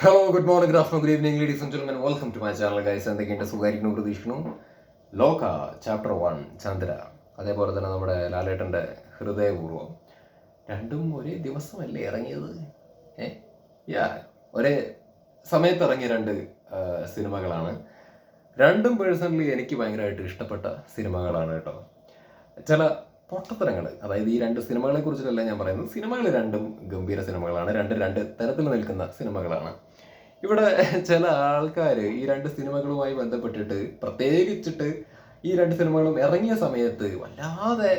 Hello good morning good afternoon good evening ladies and gentlemen welcome to my channel guys എന്തൊക്കെയുണ്ട്? സുഖമായിരിക്കുന്നു പ്രതീക്ഷിക്കുന്നു. ലോക chapter one Chandra. അതേപോലെ തന്നെ നമ്മുടെ ലാലേട്ടന്റെ ഹൃദയപൂർവം. രണ്ടും ഒരേ ദിവസമല്ലേ ഇറങ്ങിയത്? യാ ഒരേ സമയത്ത് ഇറങ്ങിയ രണ്ട് സിനിമകളാണ്. രണ്ടും പേഴ്സണലി എനിക്ക് ഭയങ്കരമായിട്ട് ഇഷ്ടപ്പെട്ട സിനിമകളാണ് കേട്ടോ. ചില പൊട്ടത്തരങ്ങൾ അതായത് ഈ രണ്ട് സിനിമകളെ കുറിച്ചിട്ടല്ല ഞാൻ പറയുന്നത്. സിനിമകൾ രണ്ടും ഗംഭീര സിനിമകളാണ്. രണ്ട് രണ്ട് തരത്തിൽ നിൽക്കുന്ന സിനിമകളാണ്. ഇവിടെ ചില ആൾക്കാർ ഈ രണ്ട് സിനിമകളുമായി ബന്ധപ്പെട്ടിട്ട് പ്രത്യേകിച്ചിട്ട് ഈ രണ്ട് സിനിമകളും ഇറങ്ങിയ സമയത്ത് വല്ലാതെ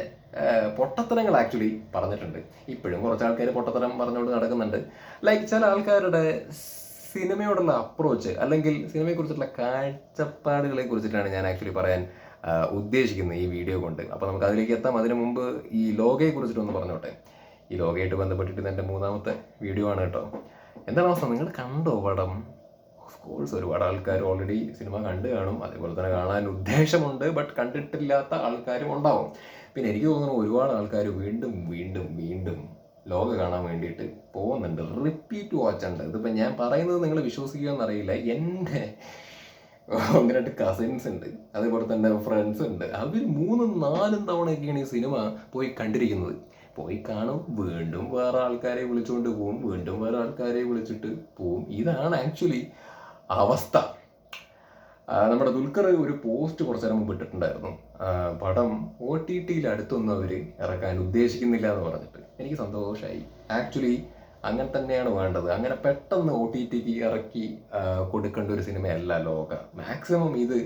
പൊട്ടത്തരങ്ങൾ ആക്ച്വലി പറഞ്ഞിട്ടുണ്ട്. ഇപ്പോഴും കുറച്ച് ആൾക്കാർ പൊട്ടത്തരം പറഞ്ഞുകൊണ്ട് നടക്കുന്നുണ്ട്. ലൈക്ക് ചില ആൾക്കാരുടെ സിനിമയോടുള്ള അപ്രോച്ച് അല്ലെങ്കിൽ സിനിമയെക്കുറിച്ചുള്ള കാഴ്ചപ്പാടുകളെ കുറിച്ചിട്ടാണ് ഞാൻ ആക്ച്വലി പറയാൻ ഉദ്ദേശിക്കുന്നത് ഈ വീഡിയോ കൊണ്ട്. അപ്പോൾ നമുക്ക് അതിലേക്ക് എത്താം. അതിനു മുമ്പ് ഈ ലോകയെ കുറിച്ചിട്ടൊന്ന് പറഞ്ഞോട്ടെ? ഈ ലോകയായിട്ട് ബന്ധപ്പെട്ടിട്ട് എന്റെ മൂന്നാമത്തെ വീഡിയോ ആണ് കേട്ടോ. എന്താണ് അവസ്ഥ? നിങ്ങൾ കണ്ടോ പടം? ഓഫ് കോഴ്സ് ഒരുപാട് ആൾക്കാർ ഓൾറെഡി സിനിമ കണ്ടു കാണും. അതേപോലെ തന്നെ കാണാൻ ഉദ്ദേശമുണ്ട് ബട്ട് കണ്ടിട്ടില്ലാത്ത ആൾക്കാരും ഉണ്ടാവും. പിന്നെ എനിക്ക് തോന്നുന്നു ഒരുപാട് ആൾക്കാർ വീണ്ടും വീണ്ടും വീണ്ടും ലോക കാണാൻ വേണ്ടിയിട്ട് പോകുന്നുണ്ട്. റിപ്പീറ്റ് വാച്ച് ഉണ്ട്. ഇതിപ്പോൾ ഞാൻ പറയുന്നത് നിങ്ങൾ വിശ്വസിക്കുക അറിയില്ല. എന്റെ ഒന്ന് കസിൻസ് ഉണ്ട്. അതേപോലെ തന്നെ ഫ്രണ്ട്സ് ഉണ്ട്. അവർ മൂന്നും നാലും തവണയൊക്കെയാണ് ഈ സിനിമ പോയി കണ്ടിരിക്കുന്നത്. പോയി കാണും വീണ്ടും വേറെ ആൾക്കാരെ വിളിച്ചുകൊണ്ട് പോവും വീണ്ടും വേറെ ആൾക്കാരെ വിളിച്ചിട്ട് പോവും. ഇതാണ് ആക്ച്വലി അവസ്ഥ. നമ്മുടെ ദുൽഖർ ഒരു പോസ്റ്റ് കുറച്ചു നേരം മുമ്പ് ഇട്ടിട്ടുണ്ടായിരുന്നു. പടം ഒ ടി ടിയിൽ അടുത്തൊന്നും അവർ ഇറക്കാൻ ഉദ്ദേശിക്കുന്നില്ല എന്ന് പറഞ്ഞിട്ട്. എനിക്ക് സന്തോഷമായി ആക്ച്വലി അങ്ങനെ തന്നെയാണ് വേണ്ടത്. അങ്ങനെ പെട്ടെന്ന് ഒ ടി ടിക്ക് ഇറക്കി കൊടുക്കേണ്ട ഒരു സിനിമയല്ല ലോക. മാക്സിമം ഇത്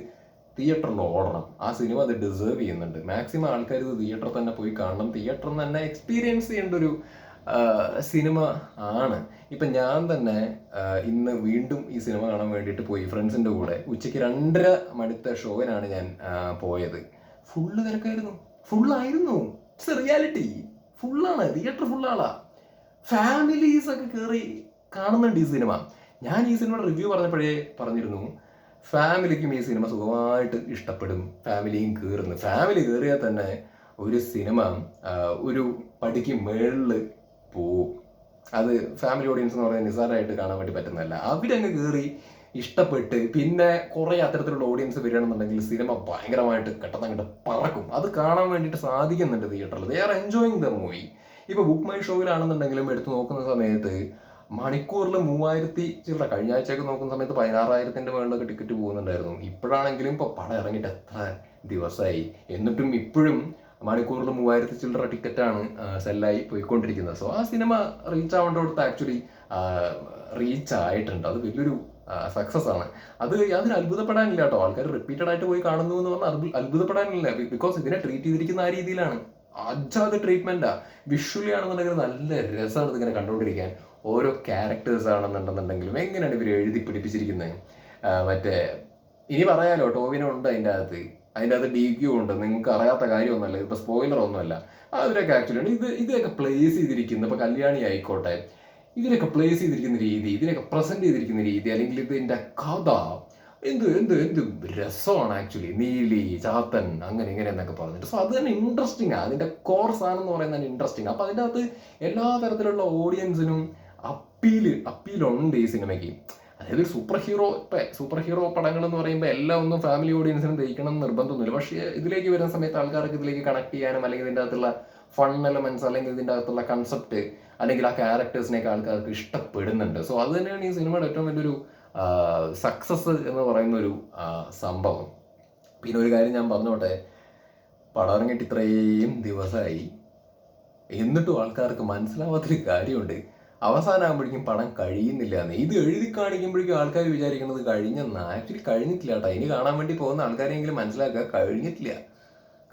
തിയേറ്ററിൽ ഓടണം. ആ സിനിമ അത് ഡിസേർവ് ചെയ്യുന്നുണ്ട്. മാക്സിമം ആൾക്കാർ ഇത് തിയേറ്ററിൽ തന്നെ പോയി കാണണം. തിയേറ്ററിൽ തന്നെ എക്സ്പീരിയൻസ് ചെയ്യേണ്ട ഒരു സിനിമ ആണ്. ഇപ്പം ഞാൻ തന്നെ ഇന്ന് വീണ്ടും ഈ സിനിമ കാണാൻ വേണ്ടിയിട്ട് പോയി. ഫ്രണ്ട്സിന്റെ കൂടെ. ഉച്ചയ്ക്ക് രണ്ടര മണിത്തെ ഷോയിനാണ് ഞാൻ പോയത്. ഫുള്ള് തിരക്കായിരുന്നു. ഫുള്ളായിരുന്നു ഇറ്റ്സ് റിയാലിറ്റി ഫുള്ളാണ് തിയേറ്റർ ഫുള്ളാളാ ഫാമിലീസ് ഒക്കെ കയറി കാണുന്നുണ്ട് ഈ സിനിമ. ഞാൻ ഈ സിനിമയുടെ റിവ്യൂ പറഞ്ഞപ്പോഴേ പറഞ്ഞിരുന്നു ഫാമിലിക്കും ഈ സിനിമ സുഖമായിട്ട് ഇഷ്ടപ്പെടും. ഫാമിലിയും കയറുന്നു ഫാമിലി കയറിയാൽ തന്നെ ഒരു സിനിമ ഒരു പടിക്ക് മേളിൽ പോവും. അത് ഫാമിലി ഓഡിയൻസ് എന്ന് പറയുന്നത് നിസാരമായിട്ട് കാണാൻ വേണ്ടി പറ്റുന്നതല്ല. അവരങ്ങ് കയറി ഇഷ്ടപ്പെട്ട് പിന്നെ കുറേ അത്തരത്തിലുള്ള ഓഡിയൻസ് വരികയാണെന്നുണ്ടെങ്കിൽ സിനിമ ഭയങ്കരമായിട്ട് കെട്ടത്തങ്ങട്ട് പറക്കും. അത് കാണാൻ വേണ്ടിയിട്ട് സാധിക്കുന്നുണ്ട് തിയേറ്ററിൽ they are enjoying the movie ഇപ്പൊ ബുക്ക് മൈ ഷോയിലാണെന്നുണ്ടെങ്കിലും എടുത്തു നോക്കുന്ന സമയത്ത് മണിക്കൂറിൽ മൂവായിരത്തി ചില്ലറ കഴിഞ്ഞ ആഴ്ചയൊക്കെ നോക്കുന്ന സമയത്ത് പതിനാറായിരത്തിന്റെ മുകളിലൊക്കെ ടിക്കറ്റ് പോകുന്നുണ്ടായിരുന്നു. ഇപ്പോഴാണെങ്കിലും ഇപ്പൊ പടം ഇറങ്ങിയിട്ട് എത്ര ദിവസമായി? എന്നിട്ടും ഇപ്പോഴും മണിക്കൂറിൽ മൂവായിരത്തി ചില്ലറ ടിക്കറ്റാണ് സെല്ലായി പോയിക്കൊണ്ടിരിക്കുന്നത്. സോ ആ സിനിമ റീച്ച് ആവേണ്ടടുത്ത് ആക്ച്വലി റീച്ച് ആയിട്ടുണ്ട്. അത് വലിയൊരു സക്സസ് ആണ്. അത് യാതൊരു അത്ഭുതപ്പെടാനില്ല കേട്ടോ. ആൾക്കാർ റിപ്പീറ്റഡ് ആയിട്ട് പോയി കാണുന്നു എന്ന് പറഞ്ഞാൽ അത്ഭുതപ്പെടാനില്ല. ബിക്കോസ് ഇതിനെ ട്രീറ്റ് ചെയ്തിരിക്കുന്ന ആ രീതിയിലാണ്. അജാത് ട്രീറ്റ്മെന്റാ വിഷ്വലി ആണെന്നുണ്ടെങ്കിൽ നല്ല രസമാണ് ഇതിങ്ങനെ കണ്ടുകൊണ്ടിരിക്കാൻ. ഓരോ ക്യാരക്ടേഴ്സ് ആണെന്നുണ്ടെന്നുണ്ടെങ്കിലും എങ്ങനെയാണ് ഇവർ എഴുതി പിടിപ്പിച്ചിരിക്കുന്നത്? മറ്റേ ഇനി പറയാലോ ടോവിനോ ഉണ്ട് അതിന്റെ അകത്ത്. അതിന്റെ അകത്ത് ഡി ക്യൂ ഉണ്ട്. നിങ്ങൾക്ക് അറിയാത്ത കാര്യമൊന്നുമല്ല. ഇപ്പൊ സ്പോയിലർ ഒന്നുമല്ല. അവരൊക്കെ ആക്ച്വലി ഇത് ഇതൊക്കെ പ്ലേസ് ചെയ്തിരിക്കുന്ന ഇപ്പൊ കല്യാണി ആയിക്കോട്ടെ. ഇതിനൊക്കെ പ്ലേസ് ചെയ്തിരിക്കുന്ന രീതി ഇതിനൊക്കെ പ്രസന്റ് ചെയ്തിരിക്കുന്ന രീതി അല്ലെങ്കിൽ ഇതിന്റെ കഥ എന്ത് എന്ത് എന്ത് രസമാണ് ആക്ച്വലി നീലി ചാത്തൻ അങ്ങനെ ഇങ്ങനെ എന്നൊക്കെ പറഞ്ഞിട്ട്. സോ അത് തന്നെ ഇൻട്രസ്റ്റിംഗ് ആണ് അതിന്റെ കോർ സാധനം എന്ന് പറയുന്നത് ഇൻട്രസ്റ്റിംഗ് അപ്പൊ അതിന്റെ അകത്ത് എല്ലാ തരത്തിലുള്ള ഓഡിയൻസിനും അപ്പീൽ അപ്പീലുണ്ട് ഈ സിനിമയ്ക്ക്. അതായത് സൂപ്പർ ഹീറോ ഇപ്പൊ സൂപ്പർ ഹീറോ പടങ്ങൾ എന്ന് പറയുമ്പോൾ എല്ലാം ഒന്നും ഫാമിലി ഓഡിയൻസിനും ദഹിക്കണം എന്ന് നിർബന്ധമൊന്നുമില്ല. പക്ഷേ ഇതിലേക്ക് വരുന്ന സമയത്ത് ആൾക്കാർക്ക് ഇതിലേക്ക് കണക്ട് ചെയ്യാനും അല്ലെങ്കിൽ ഇതിന്റെ അകത്തുള്ള ഫൺ എലമെന്റ്സ് അല്ലെങ്കിൽ ഇതിന്റെ അകത്തുള്ള കൺസെപ്റ്റ് അല്ലെങ്കിൽ ആ ക്യാരക്ടേഴ്സിനെയൊക്കെ ആൾക്കാർക്ക് ഇഷ്ടപ്പെടുന്നുണ്ട്. സോ അത് തന്നെയാണ് ഈ സിനിമയുടെ ഏറ്റവും വലിയൊരു സക്സസ് എന്ന് പറയുന്ന ഒരു സംഭവം. പിന്നെ ഒരു കാര്യം ഞാൻ പറഞ്ഞോട്ടെ? പടം ഇറങ്ങിയിട്ട് ഇത്രയും ദിവസമായി. എന്നിട്ടും ആൾക്കാർക്ക് മനസ്സിലാവാത്തൊരു കാര്യമുണ്ട്. അവസാനമാകുമ്പോഴേക്കും പടം കഴിയുന്നില്ല എന്ന്. ഇത് എഴുതി കാണിക്കുമ്പോഴേക്കും ആൾക്കാർ വിചാരിക്കുന്നത് കഴിഞ്ഞെന്ന് ആക്ച്വലി കഴിഞ്ഞിട്ടില്ല കേട്ടോ. ഇനി കാണാൻ വേണ്ടി പോകുന്ന ആൾക്കാരെങ്കിലും മനസ്സിലാക്കുക. കഴിഞ്ഞിട്ടില്ല.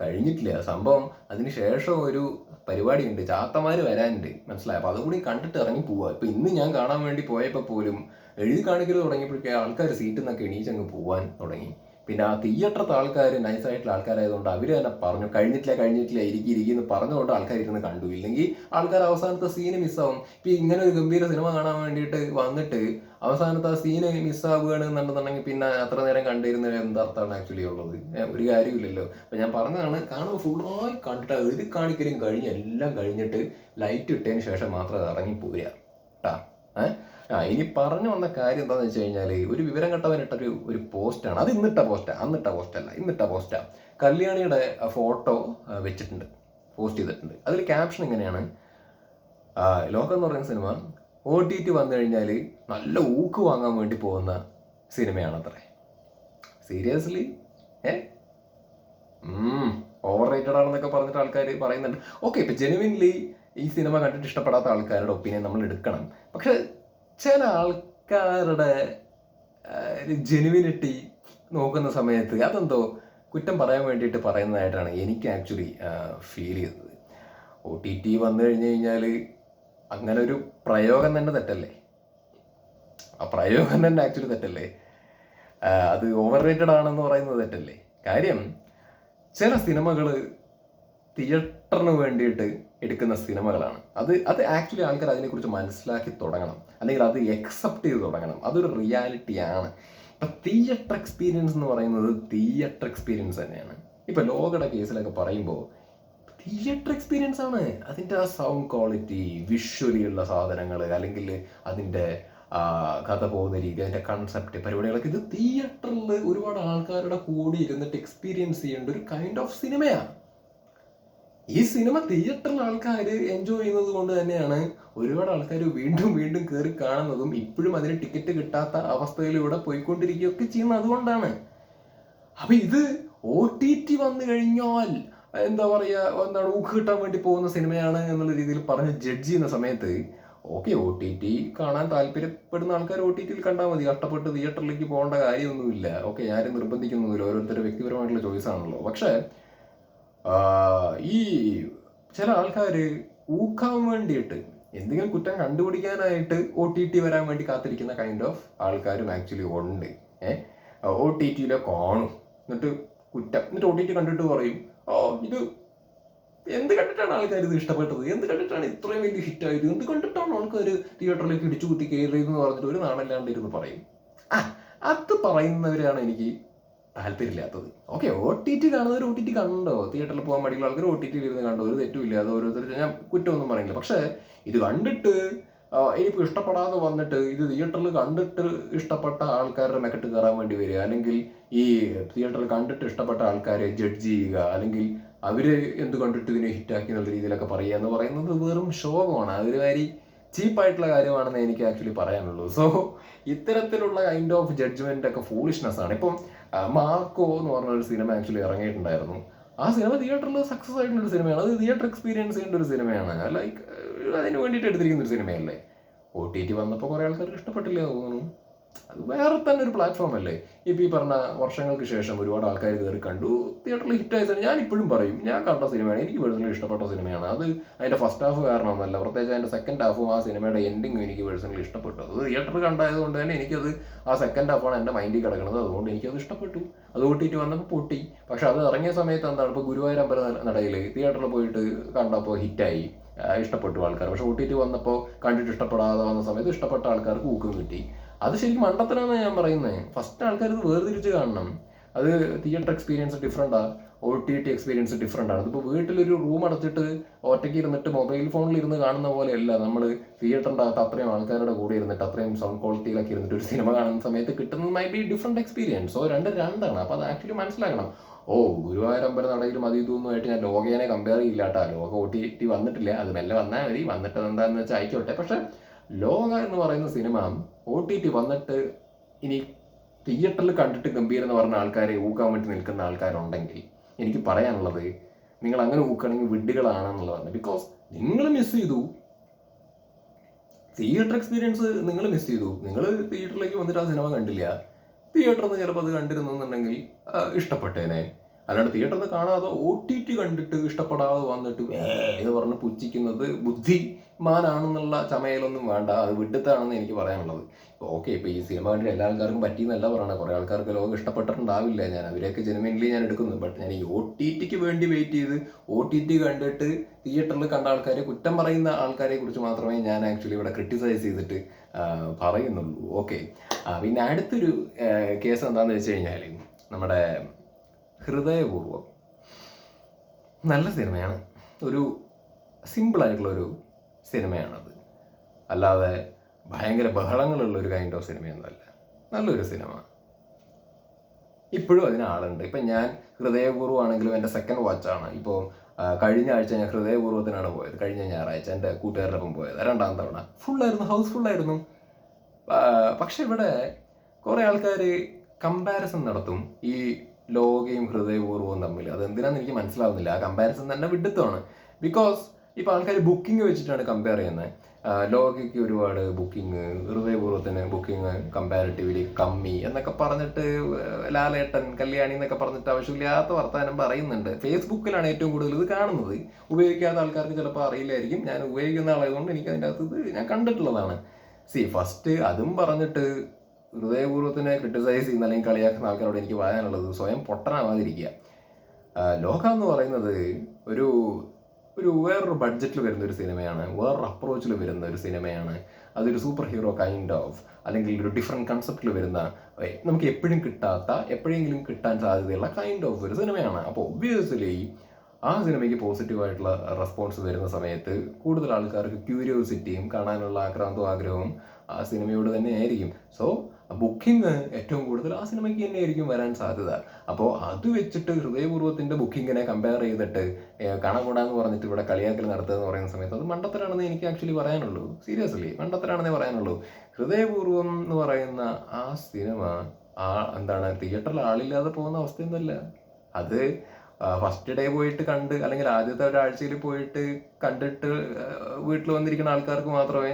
കഴിഞ്ഞിട്ടില്ല. സംഭവം അതിന് ശേഷം ഒരു പരിപാടി ഉണ്ട് ചാത്തമാര് വരാനുണ്ട്. മനസ്സിലായി? അപ്പൊ അതുകൂടി കണ്ടിട്ട് ഇറങ്ങി പോവുക ഇപ്പൊ ഇന്ന് ഞാൻ കാണാൻ വേണ്ടി പോയപ്പോൾ പോലും എഴുതി കാണിക്കൽ തുടങ്ങിയപ്പോഴൊക്കെ ആൾക്കാർ സീറ്റിൽ നിന്നൊക്കെ എണീച്ചങ്ങ് പോകാൻ തുടങ്ങി. പിന്നെ ആ തിയേറ്ററത്തെ ആൾക്കാർ നൈസായിട്ടുള്ള ആൾക്കാരായതുകൊണ്ട് അവർ തന്നെ പറഞ്ഞു കഴിഞ്ഞിട്ടില്ല കഴിഞ്ഞിട്ടില്ല ഇരിക്കി ഇരിക്കി എന്ന് പറഞ്ഞുകൊണ്ട് ആൾക്കാർ ഇരുന്ന് കണ്ടു. ഇല്ലെങ്കിൽ ആൾക്കാർ അവസാനത്തെ സീന് മിസ്സാവും ഇപ്പൊ ഇങ്ങനെ ഒരു ഗംഭീര സിനിമ കാണാൻ വേണ്ടിയിട്ട് വന്നിട്ട് അവസാനത്തെ ആ സീന് മിസ്സാവുകയാണ് എന്നുണ്ടെന്നുണ്ടെങ്കിൽ പിന്നെ അത്ര നേരം കണ്ടിരുന്ന എന്താർത്ഥമാണ് ആക്ച്വലി ഉള്ളത്? ഒരു കാര്യമില്ലല്ലോ അപ്പൊ ഞാൻ പറഞ്ഞതാണ് കാണുമ്പോൾ ഫുള്ളായി കണ്ടിട്ട് എഴുതി കാണിക്കലും കഴിഞ്ഞ് എല്ലാം കഴിഞ്ഞിട്ട് ലൈറ്റ് ഇട്ടതിന് ശേഷം മാത്രം അത് ഇറങ്ങി പോരുക കേട്ടാ ഏഹ് ആ ഇനി പറഞ്ഞു വന്ന കാര്യം എന്താണെന്ന് വെച്ച് കഴിഞ്ഞാൽ ഒരു വിവരം കെട്ടവനിട്ടൊരു ഒരു പോസ്റ്റാണ് അത് ഇന്നിട്ട പോസ്റ്റാണ് അന്നിട്ട പോസ്റ്റല്ല ഇന്നിട്ട പോസ്റ്റാ കല്യാണിയുടെ ഫോട്ടോ വെച്ചിട്ടുണ്ട് പോസ്റ്റ് ചെയ്തിട്ടുണ്ട്. അതിൽ ക്യാപ്ഷൻ ഇങ്ങനെയാണ്. ലോകം എന്ന് പറയുന്ന സിനിമ ഒ ടി ടി വന്നു കഴിഞ്ഞാൽ നല്ല ഊക്ക് വാങ്ങാൻ വേണ്ടി പോകുന്ന സിനിമയാണത്രേ സീരിയസ്ലി ഏ? ഓവർ റേറ്റഡ് ആണെന്നൊക്കെ പറഞ്ഞിട്ട് ആൾക്കാർ പറയുന്നുണ്ട്. ഓക്കെ ഇപ്പൊ ജെനുവിൻലി ഈ സിനിമ കണ്ടിട്ട് ഇഷ്ടപ്പെടാത്ത ആൾക്കാരുടെ ഒപ്പീനിയൻ നമ്മൾ എടുക്കണം. പക്ഷെ ചില ആൾക്കാരുടെ ജെനുവിനിറ്റി നോക്കുന്ന സമയത്ത് അതെന്തോ കുറ്റം പറയാൻ വേണ്ടിയിട്ട് പറയുന്നതായിട്ടാണ് എനിക്ക് ആക്ച്വലി ഫീൽ ചെയ്തത് ഒ ടി ടി വന്നു കഴിഞ്ഞു കഴിഞ്ഞാൽ അങ്ങനെ ഒരു പ്രയോഗം തന്നെ തെറ്റല്ലേ? ആ പ്രയോഗം തന്നെ ആക്ച്വലി തെറ്റല്ലേ? അത് ഓവർ റേറ്റഡ് ആണെന്ന് പറയുന്നത് തെറ്റല്ലേ? കാര്യം ചില സിനിമകൾ തിയേറ്ററിന് വേണ്ടിയിട്ട് എടുക്കുന്ന സിനിമകളാണ്. അത് അത് ആക്ച്വലി ആൾക്കാർ അതിനെക്കുറിച്ച് മനസ്സിലാക്കി തുടങ്ങണം. അല്ലെങ്കിൽ അത് എക്സെപ്റ്റ് ചെയ്ത് തുടങ്ങണം. അതൊരു റിയാലിറ്റിയാണ് ഇപ്പം തിയേറ്റർ എക്സ്പീരിയൻസ് എന്ന് പറയുന്നത് തിയേറ്റർ എക്സ്പീരിയൻസ് തന്നെയാണ്. ഇപ്പം ലോകയുടെ കേസിലൊക്കെ പറയുമ്പോൾ തിയേറ്റർ എക്സ്പീരിയൻസ് ആണ്. അതിന്റെ ആ സൗണ്ട് ക്വാളിറ്റി വിഷ്വലി ഉള്ള സാധനങ്ങൾ അല്ലെങ്കിൽ അതിന്റെ കഥ പോകുന്ന രീതി അതിന്റെ കൺസെപ്റ്റ് പരിപാടികളൊക്കെ ഇത് തിയേറ്ററിൽ ഒരുപാട് ആൾക്കാരുടെ കൂടി ഇരുന്നിട്ട് എക്സ്പീരിയൻസ് ചെയ്യേണ്ട ഒരു കൈൻഡ് ഓഫ് സിനിമയാണ് ഈ സിനിമ തിയേറ്ററിൽ ആൾക്കാർ എൻജോയ് ചെയ്യുന്നത് കൊണ്ട് തന്നെയാണ് ഒരുപാട് ആൾക്കാർ വീണ്ടും വീണ്ടും കയറി കാണുന്നതും ഇപ്പോഴും അതിന് ടിക്കറ്റ് കിട്ടാത്ത അവസ്ഥയിലൂടെ പോയിക്കൊണ്ടിരിക്കുകയൊക്കെ ചെയ്യുന്നത് അതുകൊണ്ടാണ്. അപ്പൊ ഇത് ഒ ടി ടി വന്നു കഴിഞ്ഞാൽ എന്താ പറയുക എന്താണ് ഊക്ക് കിട്ടാൻ വേണ്ടി പോകുന്ന സിനിമയാണ് എന്നുള്ള രീതിയിൽ പറഞ്ഞ് ജഡ്ജ് ചെയ്യുന്ന സമയത്ത് ഓക്കെ ഒ ടി ടി കാണാൻ താല്പര്യപ്പെടുന്ന ആൾക്കാർ ഒ ടി ടിയിൽ കണ്ടാൽ മതി. കഷ്ടപ്പെട്ട് തിയേറ്ററിലേക്ക് പോകേണ്ട കാര്യമൊന്നുമില്ല. ഓക്കെ ആരും നിർബന്ധിക്കുന്നൊന്നുമില്ല ഓരോരുത്തരുടെ വ്യക്തിപരമായിട്ടുള്ള ചോയ്സ് ആണല്ലോ. പക്ഷേ ഈ ചില ആൾക്കാർ ഊക്കാൻ വേണ്ടിയിട്ട് എന്തെങ്കിലും കുറ്റം കണ്ടുപിടിക്കാനായിട്ട് ഒ ടി ടി വരാൻ വേണ്ടി കാത്തിരിക്കുന്ന കൈൻഡ് ഓഫ് ആൾക്കാരും ആക്ച്വലി ഉണ്ട്. ഏഹ് ഒ ടി ടിയിലെ കാണും. എന്നിട്ട് കുറ്റം. എന്നിട്ട് ഒ ടി ടി കണ്ടിട്ട് പറയും ഓ ഇത് എന്ത് കണ്ടിട്ടാണ് ആൾക്കാർ ഇത് ഇഷ്ടപ്പെട്ടത്? എന്ത് കണ്ടിട്ടാണ് ഇത്രയും വലിയ ഹിറ്റ് ആയത്? എന്ത് കണ്ടിട്ടാണ് ആൾക്കാർ തിയേറ്ററിലേക്ക് ഇടിച്ചു കുത്തി കയറിയതെന്ന് പറഞ്ഞിട്ട് ഒരു നാണല്ലാണ്ട് ഇരുന്ന് പറയും. ആ അത് പറയുന്നവരാണ് എനിക്ക് താല്പര്യമില്ലാത്തത്. ഓക്കെ ഒ ടി ടി കാണുന്നവർ ഒ ടി ടി കണ്ടോ? തിയേറ്ററിൽ പോകാൻ മടിയുള്ള ആൾക്കാർ ഒ ടി ടിയിൽ ഇരുന്ന് കണ്ടോ? ഒരു തെറ്റുമില്ല. അത് ഓരോരുത്തർ ഞാൻ കുറ്റമൊന്നും പറയുന്നില്ല. പക്ഷേ ഇത് കണ്ടിട്ട് എനിക്ക് ഇഷ്ടപ്പെടാതെ വന്നിട്ട് ഇത് തിയേറ്ററിൽ കണ്ടിട്ട് ഇഷ്ടപ്പെട്ട ആൾക്കാരുടെ മെക്കെട്ട് കയറാൻ വേണ്ടി വരിക. അല്ലെങ്കിൽ ഈ തിയേറ്ററിൽ കണ്ടിട്ട് ഇഷ്ടപ്പെട്ട ആൾക്കാരെ ജഡ്ജ് ചെയ്യുക. അല്ലെങ്കിൽ അവർ എന്ത് കണ്ടിട്ട് ഇതിനെ ഹിറ്റാക്കി എന്നുള്ള രീതിയിലൊക്കെ പറയുക എന്ന് പറയുന്നത് വെറും ശോകമാണ്. അതൊരു കാര്യം ചീപ്പായിട്ടുള്ള കാര്യമാണെന്ന് എനിക്ക് ആക്ച്വലി പറയാനുള്ളൂ. സോ ഇത്തരത്തിലുള്ള കൈൻഡ് ഓഫ് ജഡ്ജ്മെന്റ് ഒക്കെ ഫൂളിഷ്നെസ് ആണ്. ഇപ്പം മാർക്കോ എന്ന് പറഞ്ഞ ഒരു സിനിമ ആക്ച്വലി ഇറങ്ങിയിട്ടുണ്ടായിരുന്നു. ആ സിനിമ തിയേറ്ററിൽ സക്സസ് ആയിട്ടുള്ള ഒരു സിനിമയാണ് അത് തിയേറ്റർ എക്സ്പീരിയൻസ് ചെയ്യേണ്ട ഒരു സിനിമയാണ് ലൈക്ക് അതിന് വേണ്ടിയിട്ട് എടുത്തിരിക്കുന്ന ഒരു സിനിമയല്ലേ ഒ ടി ടി വന്നപ്പോൾ കുറേ ആൾക്കാർക്ക് ഇഷ്ടപ്പെട്ടില്ല തോന്നുന്നു. അത് വേറെ തന്നെ ഒരു പ്ലാറ്റ്ഫോം അല്ലേ? ഇപ്പം ഈ പറഞ്ഞ വർഷങ്ങൾക്ക് ശേഷം ഒരുപാട് ആൾക്കാർ കയറി കണ്ടു. തിയേറ്ററിൽ ഹിറ്റായി തന്നെ ഞാൻ ഇപ്പോഴും പറയും ഞാൻ കണ്ട സിനിമയാണ് എനിക്ക് പേഴ്സണലി ഇഷ്ടപ്പെട്ട സിനിമയാണ് അത് അതിന്റെ ഫസ്റ്റ് ഹാഫ് കാരണമൊന്നുമല്ല. പ്രത്യേകിച്ച് അതിന്റെ സെക്കൻഡ് ഹാഫും ആ സിനിമയുടെ എൻഡിങ്ങും എനിക്ക് പേഴ്സണലി ഇഷ്ടപ്പെട്ടു. അത് തിയേറ്ററിൽ കണ്ടായത് കൊണ്ട് തന്നെ എനിക്കത് ആ സെക്കൻഡ് ഹാഫാണ് എന്റെ മൈൻഡിൽ കിടക്കുന്നത്. അതുകൊണ്ട് എനിക്കത് ഇഷ്ടപ്പെട്ടു. അത് പൊട്ടിയിട്ട് വന്നപ്പോൾ പൊട്ടി. പക്ഷെ അത് ഇറങ്ങിയ സമയത്ത് എന്താണ് ഇപ്പോൾ ഗുരുവായൂർ അമ്പല നടയിൽ തിയേറ്ററിൽ പോയിട്ട് കണ്ടപ്പോൾ ഹിറ്റായി ഇഷ്ടപ്പെട്ടു ആൾക്കാർ പക്ഷെ ഒ വന്നപ്പോൾ കണ്ടിട്ട് ഇഷ്ടപ്പെടാതെ വന്ന സമയത്ത് ഇഷ്ടപ്പെട്ട ആൾക്കാർക്ക് ഊക്കം കിട്ടി. അത് ശരിക്കും മണ്ടത്തരാണെന്ന് ഞാൻ പറയുന്നത് ഫസ്റ്റ് ആൾക്കാർ ഇത് വേർതിരിച്ച് കാണണം. അത് theatre experience ഡിഫറെന്റാ O T T experience different ആണ്. അതിപ്പോൾ വീട്ടിലൊരു റൂം അടച്ചിട്ട് ഒറ്റയ്ക്ക് ഇരുന്നിട്ട് മൊബൈൽ ഫോണിൽ ഇരുന്ന് കാണുന്ന പോലെയല്ല നമ്മൾ തിയേറ്ററിന്റെ അകത്ത് അത്രയും ആൾക്കാരുടെ കൂടെ ഇരുന്നിട്ട് അത്രയും സൗണ്ട് ക്വാളിറ്റിയിലൊക്കെ ഇരുന്നിട്ട് ഒരു സിനിമ കാണുന്ന സമയത്ത് കിട്ടുന്നത് maybe different experience so രണ്ട് രണ്ടാണ്. അപ്പോൾ അത് ആക്ച്വലി മനസ്സിലാക്കണം. ഓ ഗുരുവായൂരമ്പലം നടയിലും അത് ഇതൊന്നുമായിട്ട് ഞാൻ ലോകേനെ കമ്പയർ ചെയ്യില്ല കേട്ടോ ലോക ഒ ടി ടി വന്നിട്ടില്ല. അത് മെല്ലെ വന്നാൽ മതി. വന്നിട്ട് എന്താണെന്ന് വെച്ചാൽ ആയിക്കോട്ടെ പക്ഷെ ലോക എന്ന് പറയുന്ന സിനിമ ഒ ടി ടി വന്നിട്ട് ഇനി തിയേറ്ററിൽ കണ്ടിട്ട് ഗംഭീർ എന്ന് പറഞ്ഞ ആൾക്കാരെ ഊക്കാൻ വേണ്ടി നിൽക്കുന്ന ആൾക്കാരുണ്ടെങ്കിൽ എനിക്ക് പറയാനുള്ളത് നിങ്ങൾ അങ്ങനെ ഊക്കുകയാണെങ്കിൽ വിഡ്ഢികളാണെന്നുള്ളതാണ് ബിക്കോസ് നിങ്ങൾ മിസ് ചെയ്തു. തിയേറ്റർ എക്സ്പീരിയൻസ് നിങ്ങൾ മിസ് ചെയ്തു. നിങ്ങൾ തിയേറ്ററിലേക്ക് വന്നിട്ട് ആ സിനിമ കണ്ടില്ല. തിയേറ്ററിൽ നിന്ന് ചിലപ്പോൾ അത് കണ്ടിരുന്നെന്നുണ്ടെങ്കിൽ ഇഷ്ടപ്പെട്ടേനെ. അല്ലാണ്ട് തിയേറ്ററിൽ കാണാതെ ഒ ടി ടി കണ്ടിട്ട് ഇഷ്ടപ്പെടാതെ വന്നിട്ട് എന്ന് പറഞ്ഞ് പുച്ഛിക്കുന്നത് ബുദ്ധിമാനാണെന്നുള്ള ചമയലൊന്നും വേണ്ട അത് വിട്ടത്താണെന്ന് എനിക്ക് പറയാനുള്ളത്. ഓക്കെ ഇപ്പൊ ഈ സിനിമ കണ്ടിട്ട് എല്ലാ ആൾക്കാർക്കും പറ്റിയെന്നല്ല പറയണേ. കുറെ ആൾക്കാർക്ക് ലോകം ഇഷ്ടപ്പെട്ടിട്ടുണ്ടാവില്ല. ഞാൻ അവരെയൊക്കെ ജനുവൻലി ഞാൻ എടുക്കുന്നു. ബട്ട് ഞാൻ ഈ ഒ ടി ടിക്ക് വേണ്ടി വെയിറ്റ് ചെയ്ത് ഒ ടി ടി കണ്ടിട്ട് തിയേറ്ററിൽ കണ്ട ആൾക്കാരെ കുറ്റം പറയുന്ന ആൾക്കാരെ കുറിച്ച് മാത്രമേ ഞാൻ ആക്ച്വലി ഇവിടെ ക്രിട്ടിസൈസ് ചെയ്തിട്ട് പറയുന്നുള്ളൂ. ഓക്കെ. പിന്നെ അടുത്തൊരു കേസ് എന്താണെന്ന് വെച്ച് കഴിഞ്ഞാൽ നമ്മുടെ ഹൃദയപൂർവം. നല്ല സിനിമയാണ്. ഒരു സിമ്പിളായിട്ടുള്ളൊരു സിനിമയാണത്. അല്ലാതെ ഭയങ്കര ബഹളങ്ങളുള്ള ഒരു കൈൻഡ് ഓഫ് സിനിമയൊന്നുമല്ല. നല്ലൊരു സിനിമ. ഇപ്പോഴും അതിന് ആളുണ്ട്. ഇപ്പം ഞാൻ ഹൃദയപൂർവമാണെങ്കിലും എന്റെ സെക്കൻഡ് വാച്ചാണ് ഇപ്പോൾ കഴിഞ്ഞ ആഴ്ച ഞാൻ ഹൃദയപൂർവത്തിനാണ് പോയത്. കഴിഞ്ഞ ഞായറാഴ്ച എന്റെ കൂട്ടുകാരുടെ ഒപ്പം പോയത്. രണ്ടാം തവണ. ഫുള്ളായിരുന്നു ഫുള്ളായിരുന്നു പക്ഷെ ഇവിടെ കുറേ ആൾക്കാർ കമ്പാരിസൺ നടത്തും. ഈ ലോകയും ഹൃദയപൂർവവും തമ്മിൽ. അത് എന്തിനാന്ന് എനിക്ക് മനസ്സിലാവുന്നില്ല. ആ കമ്പാരിസൺ തന്നെ വിഡിത്തമാണ് ബിക്കോസ് ഇപ്പൊ ആൾക്കാർ ബുക്കിംഗ് വെച്ചിട്ടാണ് കമ്പയർ ചെയ്യുന്നത്. ലോകയ്ക്ക് ഒരുപാട് ബുക്കിംഗ് ഹൃദയപൂർവത്തിന് ബുക്കിംഗ് കമ്പാരിറ്റീവ്ലി കമ്മി എന്നൊക്കെ പറഞ്ഞിട്ട് ലാലേട്ടൻ കല്യാണി എന്നൊക്കെ പറഞ്ഞിട്ട് ആവശ്യമില്ലാത്ത വർത്തമാനം പറയുന്നുണ്ട്. ഫേസ്ബുക്കിലാണ് ഏറ്റവും കൂടുതൽ ഇത് കാണുന്നത്. ഉപയോഗിക്കാത്ത ആൾക്കാർക്ക് ചിലപ്പോൾ അറിയില്ലായിരിക്കും. ഞാൻ ഉപയോഗിക്കുന്ന ആളായതുകൊണ്ട് എനിക്ക് അതിന്റെ അകത്ത് ഞാൻ കണ്ടിട്ടുള്ളതാണ്. സി ഫസ്റ്റ് അതും പറഞ്ഞിട്ട് ഹൃദയപൂർവത്തിനെ ക്രിട്ടിസൈസ് ചെയ്യുന്ന അല്ലെങ്കിൽ കളിയാക്കുന്ന ആൾക്കാരോട് എനിക്ക് പറയാനുള്ളത് സ്വയം പൊട്ടനാവാതിരിക്കുക. ലോക എന്ന് പറയുന്നത് ഒരു ഒരു വേറൊരു ബഡ്ജറ്റിൽ വരുന്ന ഒരു സിനിമയാണ്. വേറൊരു അപ്രോച്ചിൽ വരുന്ന ഒരു സിനിമയാണ്. അതൊരു സൂപ്പർ ഹീറോ കൈൻഡ് ഓഫ് അല്ലെങ്കിൽ ഒരു ഡിഫറെന്റ് കൺസെപ്റ്റിൽ വരുന്ന നമുക്ക് എപ്പോഴും കിട്ടാത്ത എപ്പോഴെങ്കിലും കിട്ടാൻ സാധ്യതയുള്ള കൈൻഡ് ഓഫ് ഒരു സിനിമയാണ്. അപ്പോൾ ഒബ്വിയസ്ലി ആ സിനിമയ്ക്ക് പോസിറ്റീവായിട്ടുള്ള റെസ്പോൺസ് വരുന്ന സമയത്ത് കൂടുതൽ ആൾക്കാർക്ക് ക്യൂരിയോസിറ്റിയും കാണാനുള്ള ആക്രാന്തവും ആഗ്രഹവും ആ സിനിമയോട് തന്നെ ആയിരിക്കും. സോ ബുക്കിംഗ് ഏറ്റവും കൂടുതൽ ആ സിനിമയ്ക്ക് തന്നെയായിരിക്കും വരാൻ സാധ്യത. അപ്പോൾ അത് വെച്ചിട്ട് ഹൃദയപൂർവത്തിന്റെ ബുക്കിങ്ങിനെ കമ്പയർ ചെയ്തിട്ട് കണകൂടാന്ന് പറഞ്ഞിട്ട് ഇവിടെ കളിയാക്കൽ നടത്തുക എന്ന് പറയുന്ന സമയത്ത് അത് മണ്ടത്തരാണെന്ന് എനിക്ക് ആക്ച്വലി പറയാനുള്ളൂ. സീരിയസ്ലി മണ്ടത്തരാണെന്നേ പറയാനുള്ളൂ. ഹൃദയപൂർവം എന്ന് പറയുന്ന ആ സിനിമ ആ എന്താണ് തിയേറ്ററിൽ ആളില്ലാതെ പോകുന്ന അവസ്ഥയൊന്നുമല്ല. അത് ഫസ്റ്റ് ഡേ പോയിട്ട് കണ്ട് അല്ലെങ്കിൽ ആദ്യത്തെ ഒരാഴ്ചയിൽ പോയിട്ട് കണ്ടിട്ട് വീട്ടിൽ വന്നിരിക്കുന്ന ആൾക്കാർക്ക് മാത്രമേ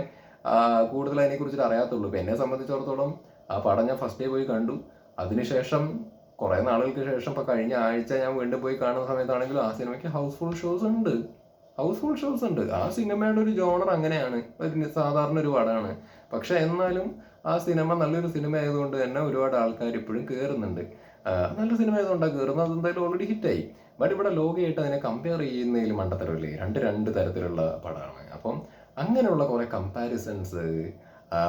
കൂടുതൽ അതിനെക്കുറിച്ചിട്ട് അറിയാത്തുള്ളൂ. എന്നെ സംബന്ധിച്ചിടത്തോളം ആ പടം ഞാൻ ഫസ്റ്റ് ഡേ പോയി കണ്ടു. അതിനുശേഷം കുറേ നാളുകൾക്ക് ശേഷം ഇപ്പൊ കഴിഞ്ഞ ആഴ്ച ഞാൻ വീണ്ടും പോയി കാണുന്ന സമയത്താണെങ്കിലും ആ സിനിമയ്ക്ക് ഹൗസ്ഫുൾ ഷോസ് ഉണ്ട്. ഹൗസ്ഫുൾ ഷോസ് ഉണ്ട്. ആ സിനിമയുടെ ഒരു ജോണർ അങ്ങനെയാണ്. സാധാരണ ഒരു പടമാണ്. പക്ഷെ എന്നാലും ആ സിനിമ നല്ലൊരു സിനിമ ആയതുകൊണ്ട് തന്നെ ഒരുപാട് ആൾക്കാർ ഇപ്പോഴും കയറുന്നുണ്ട് നല്ല സിനിമ ആയതുകൊണ്ടാണ് കയറുന്നത് അതെന്തായാലും ഓൾറെഡി ഹിറ്റായി ബട്ട് ഇവിടെ ലോകയായിട്ട് അതിനെ കമ്പയർ ചെയ്യുന്നതിൽ മണ്ടത്തരമില്ലേ? രണ്ട് രണ്ട് തരത്തിലുള്ള പടമാണ്. അപ്പം അങ്ങനെയുള്ള കുറേ കമ്പാരിസൺസ്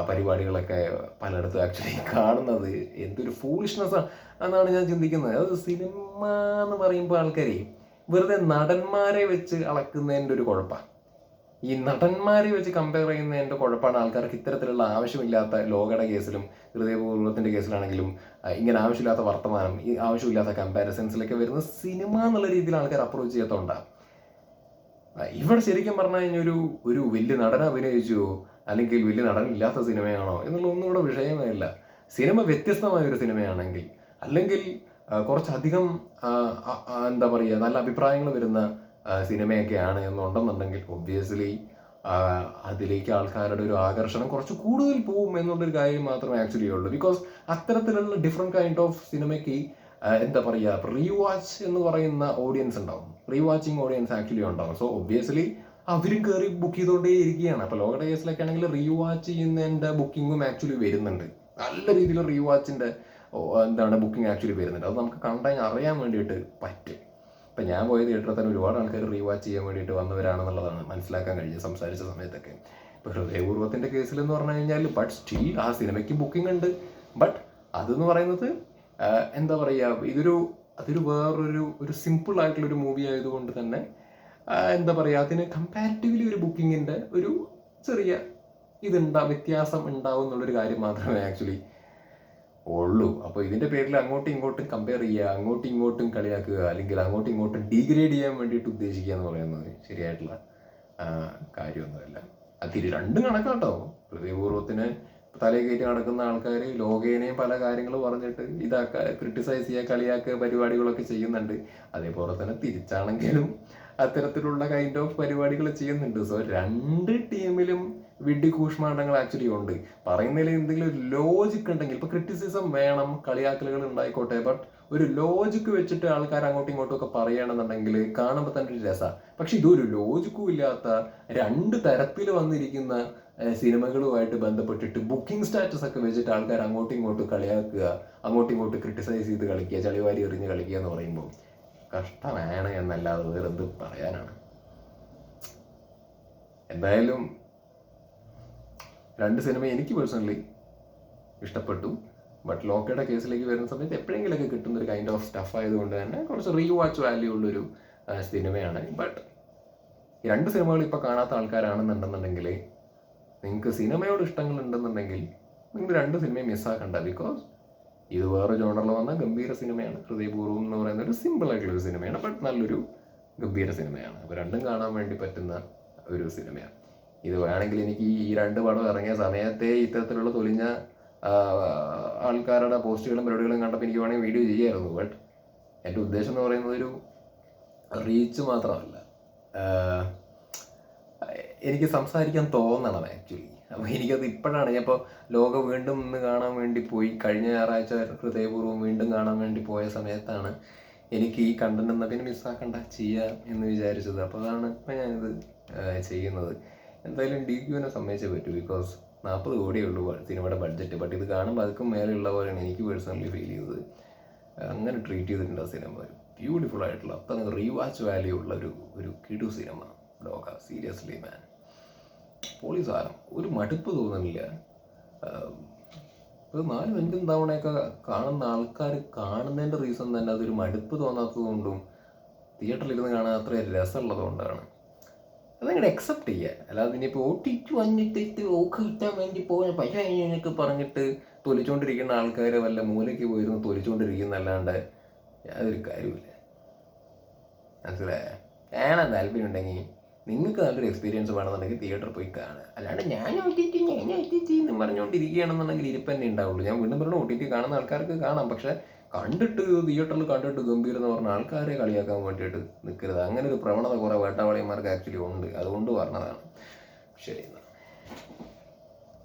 പരിപാടികളൊക്കെ പലയിടത്തും ആക്ച്വലി കാണുന്നത്. എന്തൊരു ഫൂളിഷ്നെസ് എന്നാണ് ഞാൻ ചിന്തിക്കുന്നത്. അത് സിനിമ എന്ന് പറയുമ്പോൾ ആൾക്കാരെ വെറുതെ നടന്മാരെ വെച്ച് അളക്കുന്നതിന്റെ ഒരു കുഴപ്പമാണ് ഈ നടന്മാരെ വെച്ച് കമ്പയർ ചെയ്യുന്നതിന്റെ കുഴപ്പമാണ് ആൾക്കാർക്ക് ഇത്തരത്തിലുള്ള ആവശ്യമില്ലാത്ത ലോകയുടെ കേസിലും ഹൃദയപൂർവത്തിന്റെ കേസിലാണെങ്കിലും ഇങ്ങനെ ആവശ്യമില്ലാത്ത വർത്തമാനം ഈ ആവശ്യമില്ലാത്ത കമ്പാരിസൺസിലൊക്കെ വരുന്ന സിനിമ എന്നുള്ള രീതിയിൽ ആൾക്കാർ അപ്രോച്ച് ചെയ്യത്തോണ്ടാണ് ഇവിടെ ശരിക്കും പറഞ്ഞു കഴിഞ്ഞാൽ ഒരു ഒരു വലിയ നടൻ അഭിനയിച്ചു. അല്ലെങ്കിൽ വലിയ നടനില്ലാത്ത സിനിമയാണോ എന്നുള്ള ഒന്നും ഇവിടെ വിഷയമല്ല സിനിമ വ്യത്യസ്തമായ ഒരു സിനിമയാണെങ്കിൽ അല്ലെങ്കിൽ കുറച്ചധികം എന്താ പറയുക നല്ല അഭിപ്രായങ്ങൾ വരുന്ന സിനിമയൊക്കെയാണ് എന്നുണ്ടെന്നുണ്ടെങ്കിൽ ഒബ്വിയസ്ലി അതിലേക്ക് ആൾക്കാരുടെ ഒരു ആകർഷണം കുറച്ച് കൂടുതൽ പോകും എന്നുള്ളൊരു കാര്യം മാത്രമേ ആക്ച്വലി ഉള്ളൂ. ബിക്കോസ് അത്തരത്തിലുള്ള ഡിഫറെന്റ് കൈൻഡ് ഓഫ് സിനിമയ്ക്ക് എന്താ പറയുക റീവാച്ച് എന്ന് പറയുന്ന ഓഡിയൻസ് ഉണ്ടാവും. റീവാച്ചിങ് ഓഡിയൻസ് ആക്ച്വലി ഉണ്ടാവും. സോ ഒബ്വിയസ്ലി അവരും കയറി ബുക്ക് ചെയ്തുകൊണ്ടേ ഇരിക്കുകയാണ് അപ്പോൾ ലോകയുടെ കേസിലൊക്കെ ആണെങ്കിൽ റീവാച്ച് ചെയ്യുന്നതിന്റെ ബുക്കിങ്ങും ആക്ച്വലി വരുന്നുണ്ട്. നല്ല രീതിയിൽ റീവാച്ചിന്റെ എന്താണ് ബുക്കിംഗ് ആക്ച്വലി വരുന്നുണ്ട്. അത് നമുക്ക് കണ്ടാൽ അറിയാൻ വേണ്ടിയിട്ട് പറ്റും. ഇപ്പം ഞാൻ പോയ തിയേറ്ററിൽ തന്നെ ഒരുപാട് ആൾക്കാർ റീവാച്ച് ചെയ്യാൻ വേണ്ടിയിട്ട് വന്നവരാണെന്നുള്ളതാണ് മനസ്സിലാക്കാൻ കഴിഞ്ഞത് സംസാരിച്ച സമയത്തൊക്കെ. ഇപ്പോൾ ഹൃദയപൂർവത്തിന്റെ കേസിൽ എന്ന് പറഞ്ഞു കഴിഞ്ഞാൽ ബട്ട് സ്റ്റിൽ ആ സിനിമയ്ക്ക് ബുക്കിംഗ് ഉണ്ട്. ബട്ട് അതെന്ന് പറയുന്നത് എന്താ പറയുക ഇതൊരു അതൊരു വേറൊരു ഒരു സിമ്പിൾ ആയിട്ടുള്ള ഒരു മൂവി ആയതുകൊണ്ട് തന്നെ എന്താ പറയുക അതിന് കമ്പാരിറ്റീവ്ലി ഒരു ബുക്കിങ്ങിന്റെ ഒരു ചെറിയ ഇതുണ്ടാ വ്യത്യാസം ഉണ്ടാവും എന്നുള്ളൊരു കാര്യം മാത്രമേ ആക്ച്വലി ഉള്ളൂ. അപ്പോൾ ഇതിന്റെ പേരിൽ അങ്ങോട്ടും ഇങ്ങോട്ടും കമ്പയർ ചെയ്യുക അങ്ങോട്ടും ഇങ്ങോട്ടും കളിയാക്കുക അല്ലെങ്കിൽ അങ്ങോട്ടും ഇങ്ങോട്ടും ഡീഗ്രേഡ് ചെയ്യാൻ വേണ്ടിയിട്ട് ഉദ്ദേശിക്കുക എന്ന് പറയുന്നത് ശരിയായിട്ടുള്ള കാര്യമൊന്നുമല്ല. അത് രണ്ടും കണക്കാട്ടോ. ഹൃദയപൂർവത്തിന് തലയിൽ കയറ്റി നടക്കുന്ന ആൾക്കാർ ലോകേനെയും പല കാര്യങ്ങൾ പറഞ്ഞിട്ട് ഇതാക്ക ക്രിട്ടിസൈസ് ചെയ്യുക കളിയാക്കുക പരിപാടികളൊക്കെ ചെയ്യുന്നുണ്ട്. അതേപോലെ തന്നെ തിരിച്ചാണെങ്കിലും അത്തരത്തിലുള്ള കൈൻഡ് ഓഫ് പരിപാടികൾ ചെയ്യുന്നുണ്ട്. സോ രണ്ട് ടീമിലും വിഡ്ഢി കൂഷ്മാണ്ടങ്ങൾ ആക്ച്വലി ഉണ്ട്. പറയുന്നതിൽ എന്തെങ്കിലും ഒരു ലോജിക് ഉണ്ടെങ്കിൽ ഇപ്പൊ ക്രിറ്റിസിസം വേണം കളിയാക്കലുകൾ ഉണ്ടായിക്കോട്ടെ ബട്ട് ഒരു ലോജിക്ക് വെച്ചിട്ട് ആൾക്കാർ അങ്ങോട്ടും ഇങ്ങോട്ടും ഒക്കെ പറയണമെന്നുണ്ടെങ്കിൽ കാണുമ്പോൾ തന്നെ ഒരു രസ. പക്ഷെ ഇതൊരു ലോജിക്കും ഇല്ലാത്ത രണ്ട് തരത്തിൽ വന്നിരിക്കുന്ന സിനിമകളുമായിട്ട് ബന്ധപ്പെട്ടിട്ട് ബുക്കിംഗ് സ്റ്റാറ്റസ് ഒക്കെ വെച്ചിട്ട് ആൾക്കാർ അങ്ങോട്ടും ഇങ്ങോട്ടും കളിയാക്കുക അങ്ങോട്ടും ഇങ്ങോട്ടും ക്രിട്ടിസൈസ് ചെയ്ത് കളിക്കുക ചളിവാരി എറിഞ്ഞ് കളിക്കുക എന്ന് പറയുമ്പോൾ കഷ്ടമാണ് എന്നല്ലാതെ വേറെ പറയാനാണ്. എന്തായാലും രണ്ട് സിനിമ എനിക്ക് പേഴ്സണലി ഇഷ്ടപ്പെട്ടു. ബട്ട് ലോക്കയുടെ കേസിലേക്ക് വരുന്ന സമയത്ത് എപ്പോഴെങ്കിലൊക്കെ കിട്ടുന്ന ഒരു കൈൻഡ് ഓഫ് സ്റ്റഫ് ആയതുകൊണ്ട് തന്നെ കുറച്ച് റീ വാച്ച് വാല്യൂ ഉള്ളൊരു സിനിമയാണ്. ബട്ട് ഈ രണ്ട് സിനിമകൾ ഇപ്പോൾ കാണാത്ത ആൾക്കാരാണെന്നുണ്ടെന്നുണ്ടെങ്കിൽ നിങ്ങൾക്ക് സിനിമയോട് ഇഷ്ടങ്ങളുണ്ടെന്നുണ്ടെങ്കിൽ നിങ്ങൾ രണ്ട് സിനിമയും മിസ്സാക്കണ്ട ബിക്കോസ് ഇത് വേറെ ജോണറിൽ വന്ന ഗംഭീര സിനിമയാണ്. ഹൃദയപൂർവം എന്ന് പറയുന്ന ഒരു സിമ്പിൾ ആയിട്ടുള്ള ഒരു സിനിമയാണ് ബട്ട് നല്ലൊരു ഗംഭീര സിനിമയാണ്. അപ്പോൾ രണ്ടും കാണാൻ വേണ്ടി പറ്റുന്ന ഒരു സിനിമയാണ്. ഇത് വേണമെങ്കിൽ എനിക്ക് ഈ രണ്ട് പടം ഇറങ്ങിയ സമയത്തെ ഇത്തരത്തിലുള്ള തൊലിഞ്ഞ ആൾക്കാരുടെ പോസ്റ്റുകളും പരിപാടികളും കണ്ടപ്പോൾ എനിക്ക് വേണമെങ്കിൽ വീഡിയോ ചെയ്യായിരുന്നു. ബട്ട് എന്റെ ഉദ്ദേശം എന്ന് പറയുന്നത് ഒരു റീച്ച് മാത്രമല്ല. എനിക്ക് സംസാരിക്കാൻ തോന്നണം ആക്ച്വലി അപ്പോൾ എനിക്കത് ഇപ്പോഴാണ്. ഞാൻ ലോക വീണ്ടും ഒന്ന് കാണാൻ വേണ്ടി പോയി. കഴിഞ്ഞ ഞായറാഴ്ച ഹൃദയപൂർവം വീണ്ടും കാണാൻ വേണ്ടി പോയ സമയത്താണ് എനിക്ക് ഈ കണ്ടന്റ് എന്നാൽ പിന്നെ മിസ്സാക്കണ്ട ചെയ്യാം എന്ന് വിചാരിച്ചത്. അപ്പോൾ അതാണ് ഇപ്പം ഞാനിത് ചെയ്യുന്നത്. എന്തായാലും ഡി ക്യൂവിനെ സമ്മതിച്ചേ പറ്റൂ. ബിക്കോസ് നാൽപ്പത് കോടിയേ ഉള്ളൂ സിനിമയുടെ ബഡ്ജറ്റ് ബട്ട് ഇത് കാണുമ്പോൾ അതുക്കും മേലെയുള്ള പോലെയാണ് എനിക്ക് പേഴ്സണലി ഫീൽ ചെയ്തത്. അങ്ങനെ ട്രീറ്റ് ചെയ്തിട്ടുണ്ട് ആ സിനിമ. ബ്യൂട്ടിഫുൾ ആയിട്ടുള്ള അത്ര റീവാച്ച് വാല്യൂ ഉള്ള ഒരു ഒരു കിടു സിനിമ. ലോക സീരിയസ്ലി മാൻ പോളി സാധനം ഒരു മടുപ്പ് തോന്നുന്നില്ല. ഒരു നാലും അഞ്ചും തവണയൊക്കെ കാണുന്ന ആൾക്കാർ കാണുന്നതിന്റെ റീസൺ തന്നെ അതൊരു മടുപ്പ് തോന്നാത്തത് കൊണ്ടും തിയേറ്ററിൽ ഇരുന്ന് കാണാൻ അത്രയും രസമുള്ളത് കൊണ്ടാണ്. അതങ്ങനെ അക്സെപ്റ്റ് ചെയ്യുക അല്ലാതെ ഇനിയിപ്പോൾ ടി വന്നിട്ട് ഓക്ക് കിട്ടാൻ വേണ്ടി പോകാൻ പൈസ എന്നൊക്കെ പറഞ്ഞിട്ട് തൊലിച്ചുകൊണ്ടിരിക്കുന്ന ആൾക്കാർ വല്ല മൂലയ്ക്ക് പോയിരുന്നു തൊലിച്ചുകൊണ്ടിരിക്കുന്നല്ലാണ്ട് യാതൊരു കാര്യമില്ല മനസ്സിലായ? ഏണ താല്പര്യം ഉണ്ടെങ്കിൽ നിങ്ങൾക്ക് നല്ലൊരു എക്സ്പീരിയൻസ് വേണമെന്നുണ്ടെങ്കിൽ തിയേറ്ററിൽ പോയി കാണുക. അല്ലാണ്ട് ഞാൻ ഒ ടി ടി ഞാൻ ഒ ടി ടി എന്ന് പറഞ്ഞുകൊണ്ടിരിക്കുകയാണെന്നുണ്ടെങ്കിൽ ഇരിപ്പ് തന്നെ ഉണ്ടാവുള്ളൂ. ഞാൻ വീണ്ടും പറഞ്ഞു ഒ ടി ടി കാണുന്ന ആൾക്കാർക്ക് കാണാം. പക്ഷേ കണ്ടിട്ട് തിയേറ്ററിൽ കണ്ടിട്ട് ഗംഭീർ എന്ന് പറഞ്ഞ ആൾക്കാരെ കളിയാക്കാൻ വേണ്ടിയിട്ട് നിൽക്കരുത് അങ്ങനെ ഒരു പ്രവണത കുറേ വേട്ടാവാളിയന്മാർക്ക് ആക്ച്വലി ഉണ്ട്. അതുകൊണ്ട് പറഞ്ഞതാണ്. ശരി. എന്നാൽ